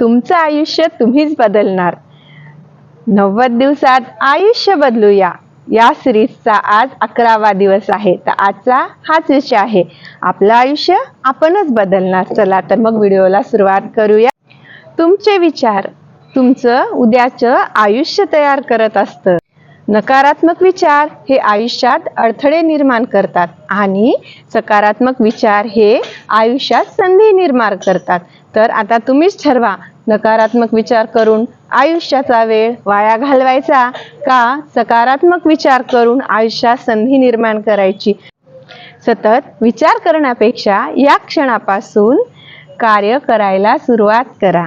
तुमचं आयुष्य तुम्हीच बदलणार. नव्वद दिवसात आयुष्य बदलूया. या सिरीजचा आज अकरावा दिवस आहे. तर आजचा हाच विषय आहे. आपलं आयुष्य आपणच बदलणार. चला तर मग व्हिडिओला सुरुवात करूया. तुमचे विचार. तुमचं उद्याचं आयुष्य तयार करत असतं. नकारात्मक विचार हे आयुष्यात अडथळे निर्माण करतात आणि सकारात्मक विचार हे आयुष्यात संधी निर्माण करतात. तर आता तुम्हीच ठरवा. नकारात्मक विचार करून आयुष्याचा वेळ वाया घालवायचा का? सकारात्मक विचार करून आयुष्यात संधी निर्माण करायची. सतत विचार करण्यापेक्षा या क्षणापासून कार्य करायला सुरुवात करा.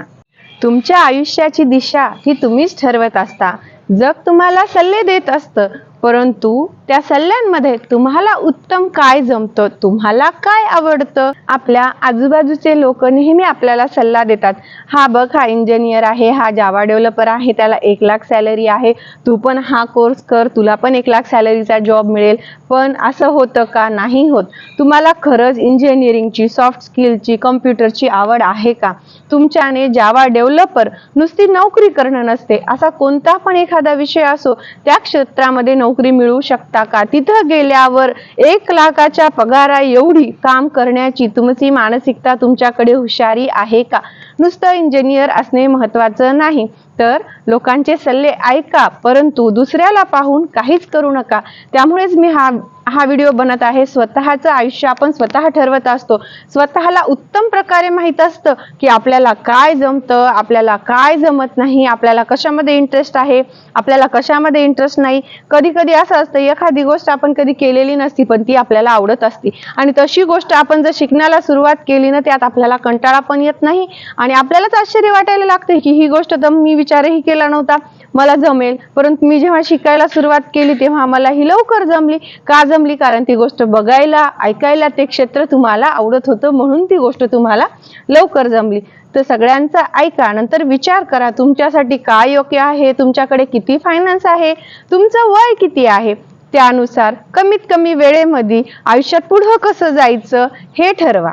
तुमच्या आयुष्याची दिशा ही तुम्हीच ठरवत असता. जग तुम्हाला सल्ले देत असतं परंतु त्या सल्ल्यांमध्ये तुम्हाला उत्तम काय जमतं? तुम्हाला काय आवडतं? आपल्या आजूबाजूचे लोक नेहमी आपल्याला सल्ला देतात. हा बघ हा इंजिनियर आहे हा जावा डेव्हलपर आहे त्याला एक लाख सॅलरी आहे. तू पण हा कोर्स कर तुला पण एक लाख सॅलरीचा जॉब मिळेल. पण असं होतं का? नाही होत. तुम्हाला खरंच इंजिनिअरिंगची सॉफ्ट स्किलची कम्प्युटरची आवड आहे का? तुमच्याने जावा डेव्हलपर नुसती नोकरी करणं नसते. असा कोणता पण एखादा विषय असो त्या क्षेत्रामध्ये नोकरी मिळू शकता. टाका. तिथं गेल्यावर एक लाखाच्या पगारा एवढी काम करण्याची तुमची मानसिकता तुमच्याकडे हुशारी आहे का? नुसतं इंजिनियर असणे महत्वाचं नाही. तर लोकांचे सल्ले ऐका परंतु दुसऱ्याला पाहून काहीच करू नका. त्यामुळेच मी हा हा व्हिडिओ बनत आहे. स्वतःचं आयुष्य आपण स्वतः ठरवत असतो. स्वतःला उत्तम प्रकारे माहीत असतं की आपल्याला काय जमतं आपल्याला काय जमत नाही आपल्याला कशामध्ये इंटरेस्ट आहे आपल्याला कशामध्ये इंटरेस्ट नाही. कधी कधी असं असतं एखादी गोष्ट आपण कधी केलेली नसती पण ती आपल्याला आवडत असते. आणि तशी गोष्ट आपण जर शिकण्याला सुरुवात केली ना त्यात आपल्याला कंटाळा पण येत नाही. आणि आपल्यालाच आश्चर्य वाटायला लागते की ही गोष्ट तर मी विचारही केला नव्हता. मला जमेल. परंतु मी जेव्हा शिकायला सुरुवात केली तेव्हा मला ही लवकर जमली. का जमली? कारण ती गोष्ट बघायला ऐकायला ते क्षेत्र तुम्हाला आवडत होतं म्हणून ती गोष्ट तुम्हाला लवकर जमली. तर सगळ्यांचा ऐका. नंतर विचार करा तुमच्यासाठी काय योग्य आहे? तुमच्याकडे किती फायनान्स आहे? तुमचं वय किती आहे? त्यानुसार कमीत कमी वेळेमध्ये आयुष्यात पुढं कसं जायचं हे ठरवा.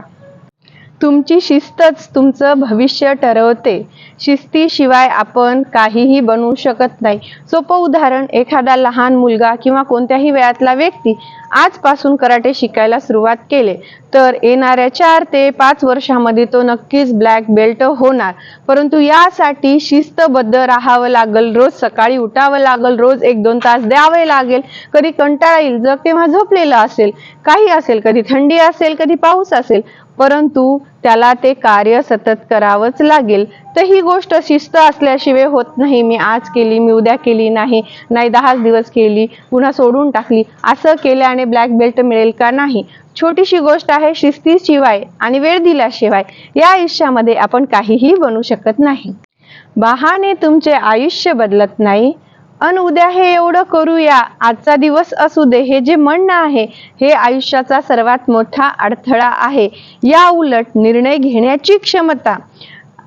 तुमची शिस्तच तुमचं भविष्य ठरवते. शिस्तीशिवाय आपण काहीही बनवू शकत नाही. सोपं उदाहरण एखादा लहान मुलगा किंवा कोणत्याही वयातला व्यक्ती आजपासून कराटे शिकायला सुरुवात केले तर येणाऱ्या चार ते पाच वर्षामध्ये तो नक्कीच ब्लॅक बेल्ट होणार. परंतु यासाठी शिस्तबद्ध राहावं लागल रोज सकाळी उठावं लागल रोज एक दोन तास द्यावे लागेल. कधी कंटाळा येईल जग तेव्हा झोपलेलं असेल काही असेल कधी थंडी असेल कधी पाऊस असेल परंतु त्याला ते कार्य सतत करावंच लागेल. तर ही गोष्ट शिस्त असल्याशिवाय होत नाही. मी आज केली मी उद्या केली नाही नाही दहाच दिवस केली पुन्हा सोडून टाकली असं केल्याने ब्लॅक बेल्ट मिळेल का नाही? छोटीशी गोष्ट आहे शिस्तीशिवाय आणि वेळ दिल्याशिवाय. या आयुष्यामध्ये आपण काहीही बनू शकत नाही. बहाने तुमचे आयुष्य बदलत नाही. अन उद्या हे एवढं करूया. आजचा दिवस असू दे. हे जे म्हणणं आहे हे आयुष्याचा सर्वात मोठा अडथळा आहे. या उलट निर्णय घेण्याची क्षमता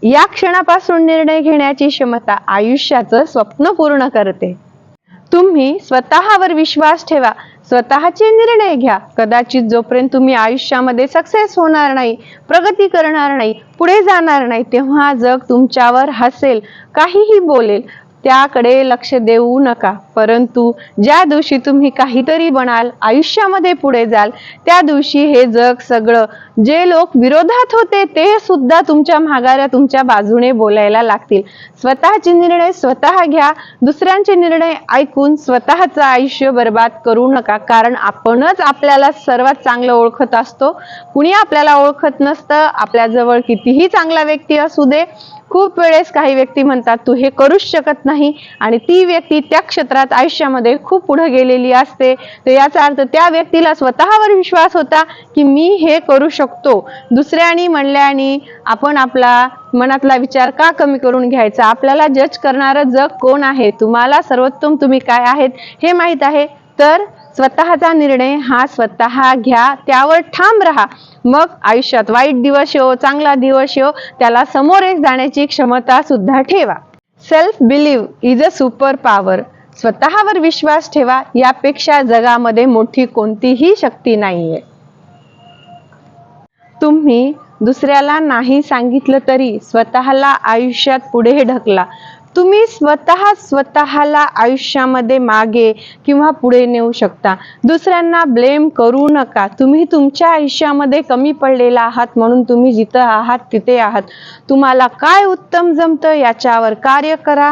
या क्षणापासून निर्णय घेण्याची क्षमता आयुष्याचं स्वप्न पूर्ण करते. तुम्ही स्वतःवर विश्वास ठेवा. स्वतःचे निर्णय घ्या. कदाचित जोपर्यंत तुम्ही आयुष्यामध्ये सक्सेस होणार नाही प्रगती करणार नाही पुढे जाणार नाही तेव्हा जग तुमच्यावर हसेल काहीही बोलेल त्याकडे लक्ष देऊ नका. परंतु ज्या दिवशी तुम्ही काहीतरी बनाल आयुष्यामध्ये पुढे जाल त्या दिवशी हे जग सगळं जे लोक विरोधात होते ते सुद्धा तुमच्या माघाऱ्या तुमच्या बाजूने बोलायला लागतील. स्वतःचे निर्णय स्वतः घ्या. दुसऱ्यांचे निर्णय ऐकून स्वतःचं आयुष्य बर्बाद करू नका. कारण आपणच आपल्याला सर्वात चांगलं ओळखत असतो. कुणी आपल्याला ओळखत नसतं. आपल्याजवळ कितीही चांगला व्यक्ती असू दे खूप वेळेस काही व्यक्ती म्हणतात तू हे करूच शकत नाही. आणि ती व्यक्ती त्या क्षेत्रात आयुष्यामध्ये खूप पुढे गेलेली असते. तर याचा अर्थ त्या व्यक्तीला स्वतःवर विश्वास होता की मी हे करू शकतो. दुसऱ्यानी म्हणल्याने आपण आपला मनातला विचार का कमी करून घ्यायचा? आपल्याला जज करणारं जग कोण आहे? तुम्हाला सर्वोत्तम तुम्ही काय आहेत? हे माहीत आहे. तर स्वतःचा निर्णय हा स्वतः घ्या त्यावर ठाम राहा. मग आयुष्यात वाईट दिवस येऊ चांगला दिवस येऊ त्याला समोरे जाण्याची क्षमता सुद्धा ठेवा. Self believe is a super power स्वतःवर विश्वास ठेवा यापेक्षा जगामध्ये मोठी कोणतीही शक्ती नाहीये. तुम्ही दुसऱ्याला नाही सांगितलं तरी स्वतःला आयुष्यात पुढे ढकला. तुम्ही स्वतः स्वतःला आयुष्यामध्ये मागे किंवा पुढे नेऊ शकता. दुसऱ्यांना ब्लेम करू नका. तुम्ही तुमच्या आयुष्यामध्ये कमी पडलेला आहात म्हणून तुम्ही जिथं आहात तिथे आहात. तुम्हाला काय उत्तम जमतं याच्यावर कार्य करा.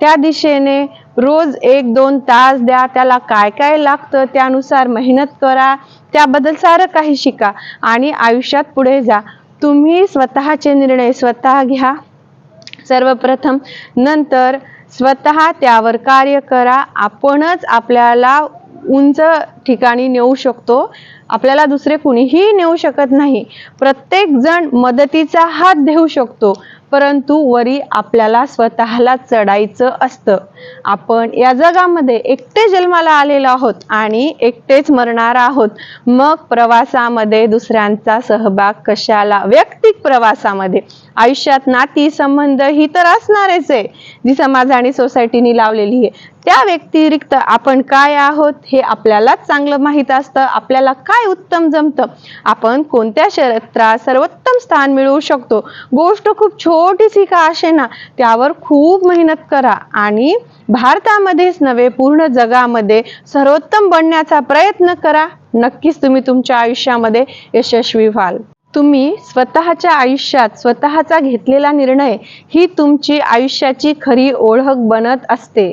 त्या दिशेने रोज एक दोन तास द्या. त्याला काय काय लागतं त्यानुसार मेहनत करा. त्याबद्दल सारं काही शिका आणि आयुष्यात पुढे जा. तुम्ही स्वतःचे निर्णय स्वतः घ्या. सर्वप्रथम नंतर स्वतः त्यावर कार्य करा. आपणच आपल्याला उंच ठिकाणी नेऊ शकतो. आपल्याला दुसरे कुणीही नेऊ शकत नाही. प्रत्येक जण मदतीचा हात देऊ शकतो. परंतु वरी आपल्याला स्वतःला चढायचं असतं. आपण या जगामध्ये एकटे जन्माला आलेलो आहोत आणि एकटेच मरणार आहोत. मग प्रवासामध्ये दुसऱ्यांचा सहभाग कशाला? वैयक्तिक प्रवासामध्ये. आयुष्यात नाती संबंध ही तर असणारच आहे. जी समाज आणि सोसायटीनी लावलेली आहे. त्या व्यतिरिक्त आपण काय आहोत हे आपल्यालाच चांगलं माहीत असतं. आपल्याला काय उत्तम जमतं? आपण कोणत्या क्षेत्रात सर्वोत्तम स्थान मिळवू शकतो? गोष्ट खूप छो छोटीशी का असे ना त्यावर खूप मेहनत करा. आणि भारतामध्येच नव्हे पूर्ण जगामध्ये सर्वोत्तम बनण्याचा प्रयत्न करा. नक्कीच तुम्ही तुमच्या आयुष्यामध्ये यशस्वी व्हाल. तुम्ही स्वतःच्या आयुष्यात स्वतःचा घेतलेला निर्णय ही तुमची आयुष्याची खरी ओळख बनत असते.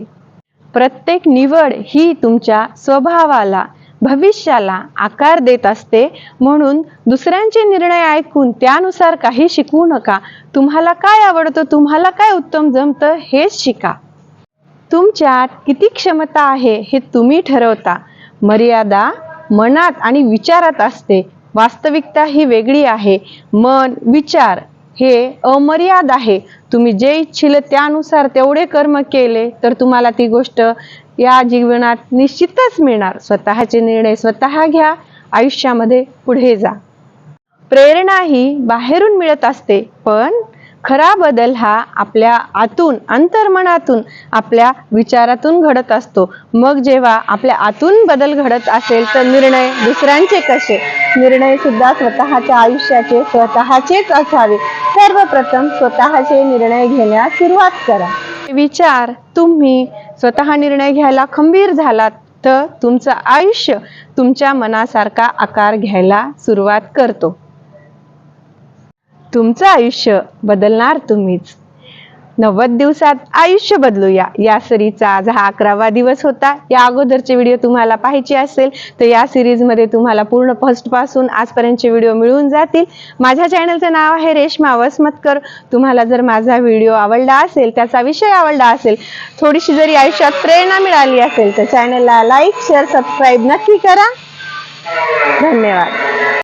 प्रत्येक निवड ही तुमच्या स्वभावाला भविष्याला आकार देत असते. म्हणून दुसऱ्यांचे निर्णय ऐकून त्यानुसार काही शिकवू नका. तुम्हाला काय आवडतं तुम्हाला काय उत्तम जमतं हेच शिका. तुमच्यात किती क्षमता आहे हे तुम्ही ठरवता. मर्यादा मनात आणि विचारात असते. वास्तविकता ही वेगळी आहे. मन विचार हे अमर्याद आहे. तुम्ही जे इच्छिल त्यानुसार तेवढे कर्म केले तर तुम्हाला ती गोष्ट या जीवनात निश्चितच मिळणार. स्वतःचे निर्णय स्वतः घ्या. आयुष्यामध्ये पुढे जा. प्रेरणा ही बाहेरून मिळत असते पण खरा बदल हा आपल्या आतून अंतर्मनातून आपल्या विचारातून घडत असतो. मग जेव्हा आपल्या आतून बदल घडत असेल तर निर्णय दुसऱ्यांचे कसे? निर्णय सुद्धा स्वतःच्या आयुष्याचे स्वतःचेच असावे. सर्वप्रथम स्वतःचे निर्णय घेण्यास सुरुवात करा. विचार तुम्ही स्वतः निर्णय घ्यायला खंबीर झालात तर तुमचं आयुष्य तुमच्या मनासारखा आकार घ्यायला सुरुवात करतो. तुमचं आयुष्य बदलणार तुम्हीच. नव्वद दिवसात आयुष्य बदलूया. या सिरीजचा आज हा अकरावा दिवस होता. या अगोदरचे व्हिडिओ तुम्हाला पाहायचे असेल तर या सिरीजमध्ये तुम्हाला पूर्ण फर्स्टपासून आजपर्यंतचे व्हिडिओ मिळून जातील. माझ्या चॅनलचं नाव आहे रेश्मा वसमतकर. तुम्हाला जर माझा व्हिडिओ आवडला असेल त्याचा विषय आवडला असेल थोडीशी जरी आयुष्यात प्रेरणा मिळाली असेल तर चॅनलला लाईक शेअर सबस्क्राईब नक्की करा. धन्यवाद.